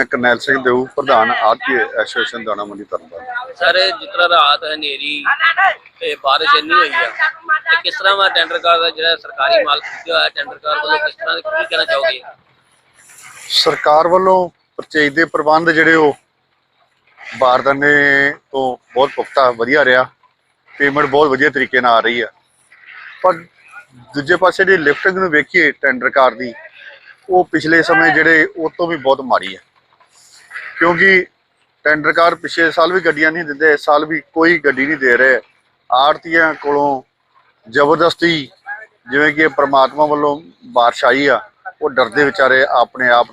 ਮੈਂ ਕਰਨੈਲ ਸਿੰਘ ਦੇਊ ਪ੍ਰਧਾਨ ਆਰਤੀ ਐਸੋਸੀਏਸ਼ਨ ਦਾਣਾ ਮੰਡੀ ਤਰਨਤਾਰਨ ਸਰ ਜਿਸ ਤਰ੍ਹਾਂ ਰਾਤ ਹਨੇਰੀ ਤੇ ਬਾਰਿਸ਼ ਇੰਨੀ ਹੋਈ ਆ ਤੇ ਕਿਸ ਤਰ੍ਹਾਂ ਵਾ ਟੈਂਡਰ ਕਾਰ ਦਾ ਜਿਹੜਾ ਸਰਕਾਰੀ ਮਾਲ ਖਰੀਦਿਆ ਹੋਇਆ ਟੈਂਡਰ ਕਾਰ ਵੱਲੋਂ ਕਿਸ ਤਰ੍ਹਾਂ ਕੀ ਕਹਿਣਾ ਚਾਹੋਗੇ? ਸਰਕਾਰ ਵੱਲੋਂ ਪਰਚੇਜ ਦੇ ਪ੍ਰਬੰਧ ਜਿਹੜੇ ਉਹ ਬਾਰਦਾਨੇ ਤੋਂ ਬਹੁਤ ਪੁਖਤਾ ਵਧੀਆ ਰਿਹਾ ਪੇਮੈਂਟ ਬਹੁਤ ਵਧੀਆ ਤਰੀਕੇ ਨਾਲ ਆ ਰਹੀ ਆ। ਪਰ ਦੂਜੇ ਪਾਸੇ ਜੇ ਲਿਫਟਿੰਗ ਨੂੰ ਵੇਖੀਏ ਟੈਂਡਰ ਕਾਰ ਦੀ ਉਹ ਪਿਛਲੇ ਸਮੇਂ ਜਿਹੜੇ ਉਹ ਤੋਂ ਵੀ ਬਹੁਤ ਮਾੜੀ ਹੈ ਕਿਉਂਕਿ ਟੈਂਡਰ ਕਾਰ ਪਿਛਲੇ ਸਾਲ ਵੀ ਗੱਡੀਆਂ ਨਹੀਂ ਦਿੰਦੇ, ਇਸ ਸਾਲ ਵੀ ਕੋਈ ਗੱਡੀ ਨਹੀਂ ਦੇ ਰਹੇ। ਆੜਤੀਆਂ ਕੋਲੋਂ ਜ਼ਬਰਦਸਤੀ ਜਿਵੇਂ ਕਿ ਇਹ ਪ੍ਰਮਾਤਮਾ ਵੱਲੋਂ ਬਾਰਿਸ਼ ਆਈ ਆ, ਉਹ ਡਰਦੇ ਵਿਚਾਰੇ ਆਪਣੇ ਆਪ,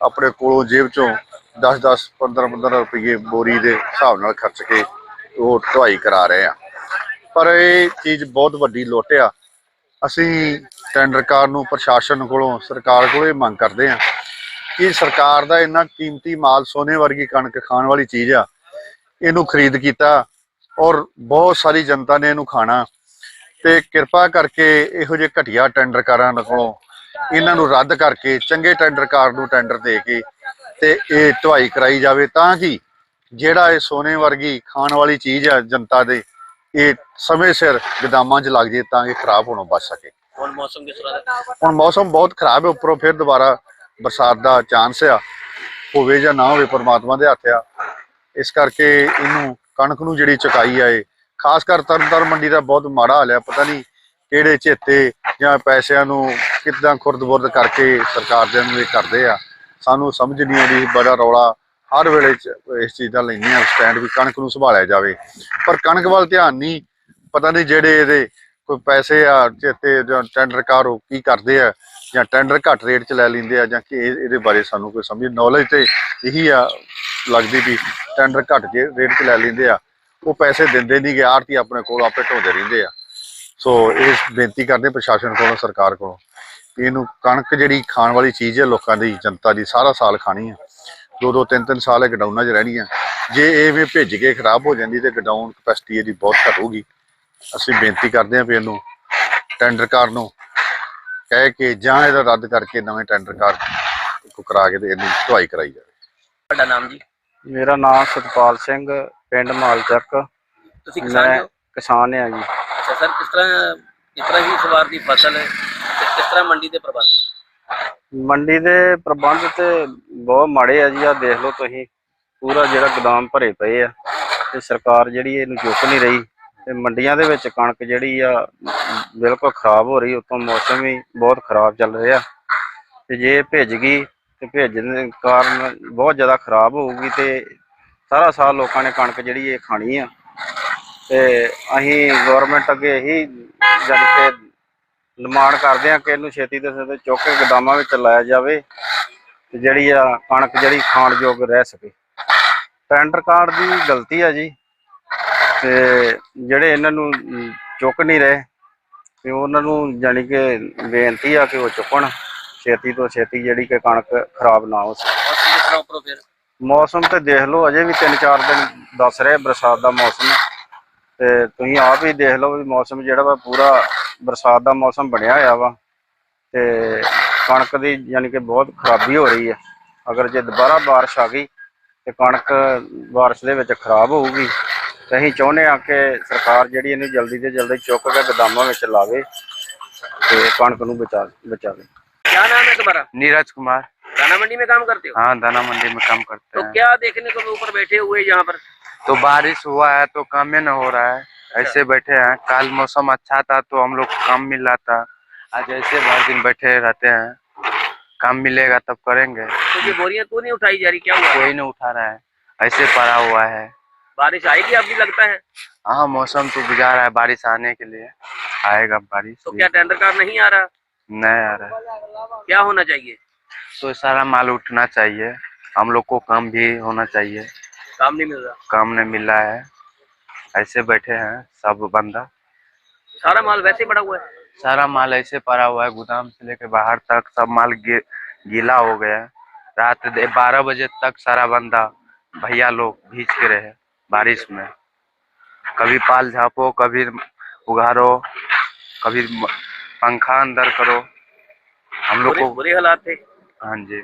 ਆਪਣੇ ਕੋਲੋਂ ਜੇਬ ਚੋਂ 10 10 15 15 ਰੁਪਏ ਬੋਰੀ ਦੇ ਹਿਸਾਬ ਨਾਲ ਖਰਚ ਕੇ ਉਹ ਢੁਆਈ ਕਰਾ ਰਹੇ ਆ। ਪਰ ਇਹ ਚੀਜ਼ ਬਹੁਤ ਵੱਡੀ ਲੁੱਟ ਆ। ਅਸੀਂ ਟੈਂਡਰ ਕਾਰ ਨੂੰ ਪ੍ਰਸ਼ਾਸਨ ਕੋਲੋਂ, ਸਰਕਾਰ ਕੋਲੋਂ ਇਹ ਮੰਗ ਕਰਦੇ ਆ ਕਿ ਸਰਕਾਰ ਦਾ ਇੰਨਾ ਕੀਮਤੀ ਮਾਲ ਸੋਨੇ ਵਰਗੀ ਕਣਕ ਖਾਣ ਵਾਲੀ ਚੀਜ਼ ਆ। ਇਹਨੂੰ ਖਰੀਦ ਕੀਤਾ ਔਰ ਬਹੁਤ ਸਾਰੀ ਜਨਤਾ ਨੇ ਇਹਨੂੰ ਖਾਣਾ। ਤੇ ਕਿਰਪਾ ਕਰਕੇ ਇਹੋ ਜਿਹੇ ਘਟੀਆ ਟੈਂਡਰ ਕਾਰਾਂ ਕੋਲੋਂ ਇਹਨਾਂ ਨੂੰ ਰੱਦ ਕਰਕੇ ਚੰਗੇ ਟੈਂਡਰ ਕਾਰ ਨੂੰ ਟੈਂਡਰ ਦੇ ਕੇ ਤੇ ਇਹ ਢੁਆਈ ਕਰਾਈ ਜਾਵੇ ਤਾਂ ਕਿ ਜਿਹੜਾ ਇਹ ਸੋਨੇ ਵਰਗੀ ਖਾਣ ਵਾਲੀ ਚੀਜ਼ ਆ ਜਨਤਾ ਦੇ ਇਹ ਸਮੇਂ ਸਿਰ ਗਦਾਮਾਂ 'ਚ ਲੱਗ ਜੇ ਤਾਂ ਕਿ ਖਰਾਬ ਹੋਣੋਂ ਬਚ ਸਕੇ। ਹੁਣ ਮੌਸਮ ਕਿਸ ਤਰ੍ਹਾਂ ਦਾ? ਹੁਣ ਮੌਸਮ ਬਹੁਤ ਖਰਾਬ ਹੈ ਉੱਪਰੋਂ ਫਿਰ ਦੁਬਾਰਾ ਬਰਸਾਤ ਦਾ ਚਾਂਸ ਆ, ਹੋਵੇ ਜਾਂ ਨਾ ਹੋਵੇ ਪਰਮਾਤਮਾ ਦੇ ਹੱਥ ਆ। ਇਸ ਕਰਕੇ ਇਹਨੂੰ ਕਣਕ ਨੂੰ ਜਿਹੜੀ ਚੁਕਾਈ ਆਏ ਖਾਸ ਕਰ ਤਰਨਤਾਰਨ ਮੰਡੀ ਦਾ ਬਹੁਤ ਮਾੜਾ ਹਾਲ ਆ, ਪਤਾ ਨਹੀਂ ਕਿਹੜੇ ਚੇਤੇ ਜਾਂ ਪੈਸਿਆਂ ਨੂੰ ਕਿੱਦਾਂ ਖੁਰਦ-ਬੁਰਦ ਕਰਕੇ ਸਰਕਾਰ ਦੇ ਨੂੰ ਇਹ ਕਰਦੇ ਆ। ਸਾਨੂੰ ਸਮਝ ਨਹੀਂ ਆਉਂਦੀ ਬੜਾ ਰੌਲਾ ਹਰ ਵੇਲੇ ਇਸ ਚੀਜ਼ ਦਾ ਲੈਂਦੇ ਆ ਸਟੈਂਡ ਵੀ ਕਣਕ ਨੂੰ ਸੰਭਾਲਿਆ ਜਾਵੇ। ਪਰ ਕਣਕ ਵੱਲ ਧਿਆਨ ਨਹੀਂ, ਪਤਾ ਨਹੀਂ ਜਿਹੜੇ ਇਹਦੇ ਕੋਈ ਪੈਸੇ ਆ, ਚੇਤੇ ਜਾਂ ਟੈਂਡਰ ਕਾਰ ਕੀ ਕਰਦੇ ਆ। ਜਾਂ ਟੈਂਡਰ ਘੱਟ ਰੇਟ 'ਚ ਲੈ ਲੈਂਦੇ ਆ ਜਾਂ ਕਿ ਇਹ- ਇਹਦੇ ਬਾਰੇ ਸਾਨੂੰ ਕੋਈ ਸਮਝ ਨੌਲੇਜ ਤੇ ਇਹੀ ਆ ਲੱਗਦੀ ਵੀ ਟੈਂਡਰ ਘੱਟ ਜੇ ਰੇਟ 'ਚ ਲੈ ਲੈਂਦੇ ਆ। ਉਹ ਪੈਸੇ ਦਿੰਦੇ ਨਹੀਂ ਗੇ ਆੜਤੀ ਆਪਣੇ ਕੋਲ ਆਪੇ ਢੋਂਦੇ ਰਹਿੰਦੇ ਆ। ਸੋ ਇਹ ਬੇਨਤੀ ਕਰਦੇ ਪ੍ਰਸ਼ਾਸਨ ਕੋਲੋਂ, ਸਰਕਾਰ ਕੋਲੋਂ ਵੀ ਇਹਨੂੰ ਕਣਕ ਜਿਹੜੀ ਖਾਣ ਵਾਲੀ ਚੀਜ਼ ਹੈ ਲੋਕਾਂ ਦੀ, ਜਨਤਾ ਦੀ, ਸਾਰਾ ਸਾਲ ਖਾਣੀ ਹੈ ਦੋ ਦੋ, ਤਿੰਨ ਤਿੰਨ ਸਾਲ ਇਹ ਗਡਾਊਨਾਂ 'ਚ ਰਹਿਣੀ ਹੈ ਜੇ ਇਹ ਵੀ ਭਿੱਜ ਕੇ ਖਰਾਬ ਹੋ ਜਾਂਦੀ ਤੇ ਗਡਾਊਨ ਕਪੈਸਿਟੀ ਇਹਦੀ ਬਹੁਤ ਘਟੂਗੀ ਅਸੀਂ ਬੇਨਤੀ ਕਰਦੇ ਹਾਂ ਵੀ ਇਹਨੂੰ ਟੈਂਡਰ ਕਾਰ ਨੂੰ ਕਹਿ ਕੇ ਜਾਂ ਇਹਦਾ ਰੱਦ ਕਰਕੇ ਨਵੇਂ ਟੈਂਡਰ ਕਾਰ ਕੋ ਕਰਾ ਕੇ ਤੇ ਇਹਨੂੰ ਢੁਆਈ ਕਰਾਈ ਜਾਵੇ। ਤੁਹਾਡਾ ਨਾਮ ਜੀ? ਮੇਰਾ ਨਾਮ ਸਤਪਾਲ ਸਿੰਘ ਪਿੰਡ ਮਾਲਚੱਕ ਤੁਸੀਂ ਕਿਸਾਨ ਮੈਂ ਹੋ? ਕਿਸਾਨ ਆ ਜੀ। ਅੱਛਾ ਸਰ ਕਿਸ ਤਰ੍ਹਾਂ ਕਿਸ ਤਰ੍ਹਾਂ ਹੀ ਇਸ ਵਾਰ ਦੀ ਫਸਲ ਹੈ ਤੇ ਕਿਸ ਤਰ੍ਹਾਂ ਮੰਡੀ ਦੇ ਪ੍ਰਬੰਧ? ਮੰਡੀ ਦੇ ਪ੍ਰਬੰਧ ਤੇ ਬਹੁਤ ਮਾੜੇ ਆ ਜੀ ਆ ਦੇਖ ਲਓ ਤੁਸੀਂ। ਪੂਰਾ ਜਿਹੜਾ ਗੋਦਾਮ ਭਰੇ ਪਏ ਆ ਤੇ ਸਰਕਾਰ ਜਿਹੜੀ ਇਹਨੂੰ ਚੁੱਕ ਨਹੀਂ ਰਹੀ। ਤੇ ਮੰਡੀਆਂ ਦੇ ਵਿੱਚ ਕਣਕ ਜਿਹੜੀ ਆ ਬਿਲਕੁਲ ਖਰਾਬ ਹੋ ਰਹੀ, ਉਤੋਂ ਮੌਸਮ ਵੀ ਬਹੁਤ ਖਰਾਬ ਚੱਲ ਰਿਹਾ। ਤੇ ਜੇ ਇਹ ਭਿੱਜ ਗਈ, ਤੇ ਭੇਜਣ ਦੇ ਕਾਰਨ ਬਹੁਤ ਜ਼ਿਆਦਾ ਖਰਾਬ ਹੋਊਗੀ ਤੇ ਸਾਰਾ ਸਾਲ ਲੋਕਾਂ ਨੇ ਕਣਕ ਜਿਹੜੀ ਇਹ ਖਾਣੀ ਆ। ਤੇ ਅਸੀਂ ਗਵਰਨਮੈਂਟ ਅੱਗੇ ਇਹੀ ਜਦ ਕਿ ਨਿਰਮਾਣ ਕਰਦੇ ਆ ਕਿ ਇਹਨੂੰ ਛੇਤੀ ਤੋਂ ਛੇਤੀ ਚੁੱਕ ਕੇ ਗੋਦਾਮਾਂ ਵਿੱਚ ਲਾਇਆ ਜਾਵੇ, ਤੇ ਜਿਹੜੀ ਆ ਕਣਕ ਜਿਹੜੀ ਖਾਣ ਯੋਗ ਰਹਿ ਸਕੇ। ਟੈਂਡਰ ਕਾਰਡ ਦੀ ਗਲਤੀ ਆ ਜੀ, ਤੇ ਜਿਹੜੇ ਇਹਨਾਂ ਨੂੰ ਚੁੱਕ ਨਹੀਂ ਰਹੇ ਤੇ ਉਹਨਾਂ ਨੂੰ ਜਾਣੀ ਕਿ ਬੇਨਤੀ ਆ ਕਿ ਉਹ ਚੁੱਕਣ ਛੇਤੀ ਤੋਂ ਛੇਤੀ ਜਿਹੜੀ ਕਿ ਕਣਕ ਖਰਾਬ ਨਾ ਹੋ ਸਕੇ। ਮੌਸਮ ਕਿਸ ਤਰ੍ਹਾਂ ਉੱਪਰੋਂ ਫਿਰ? ਮੌਸਮ ਤੇ ਦੇਖ ਲਓ ਅਜੇ ਵੀ 3-4 ਦਿਨ ਦੱਸ ਰਿਹਾ ਬਰਸਾਤ ਦਾ ਮੌਸਮ। ਤੇ ਤੁਸੀਂ ਆਪ ਹੀ ਦੇਖ ਲਓ ਵੀ ਮੌਸਮ ਜਿਹੜਾ ਵਾ ਪੂਰਾ ਬਰਸਾਤ ਦਾ ਮੌਸਮ ਬਣਿਆ ਹੋਇਆ ਵਾ। ਤੇ ਕਣਕ ਦੀ ਯਾਨੀ ਕਿ ਬਹੁਤ ਖਰਾਬੀ ਹੋ ਰਹੀ ਹੈ ਅਗਰ ਜੇ ਦੁਬਾਰਾ ਬਾਰਿਸ਼ ਆ ਗਈ ਤੇ ਕਣਕ ਬਾਰਿਸ਼ ਦੇ ਵਿੱਚ ਖਰਾਬ ਹੋਊਗੀ ਤੇ ਅਸੀਂ ਚਾਹੁੰਦੇ ਆ ਕਿ ਸਰਕਾਰ ਜਿਹੜੀ ਇਹਨੂੰ ਜਲਦੀ ਤੋਂ ਜਲਦੀ ਚੁੱਕ ਕੇ ਗੋਦਾਮਾਂ ਵਿੱਚ ਲਾਵੇ ਤੇ ਕਣਕ ਨੂੰ ਬਚਾ ਬਚਾਵੇ क्या नाम है तुम्हारा नीरज कुमार दाना मंडी में काम करते हो हाँ दाना मंडी में काम करते तो हैं क्या देखने को ऊपर बैठे हुए यहाँ पर तो बारिश हुआ है तो काम ही न हो रहा है ऐसे बैठे हैं कल मौसम अच्छा था तो हम लोग को काम मिला था आज ऐसे भर दिन बैठे रहते हैं काम मिलेगा तब करेंगे तो ये बोरियां क्यों नहीं उठाई जा रही क्या हुआ कोई नहीं उठा रहा है ऐसे पड़ा हुआ है बारिश आएगी अभी लगता है? हाँ मौसम तो रहा है बारिश आने के लिए। आएगा बारिश तो क्या टेंडर कार नहीं आ रहा? नहीं आ रहा। क्या होना चाहिए? तो सारा माल उठना चाहिए। हम लोग को काम भी होना चाहिए। काम नहीं मिल रहा। काम नहीं मिल रहा है। ऐसे बैठे हैं सब बंदा। सारा माल वैसे ही पड़ा हुआ है? सारा माल ऐसे पड़ा हुआ है गोदाम से लेके बाहर तक सब माल गी, गीला हो गया। रात बारह बजे तक सारा बंदा भैया लोग भीज के रहे। बारिश में कभी पाल झापो कभी उघारो कभी म- पंखा अंदर करो हम लोग बुरे को बुरे हालात थे हाँ जी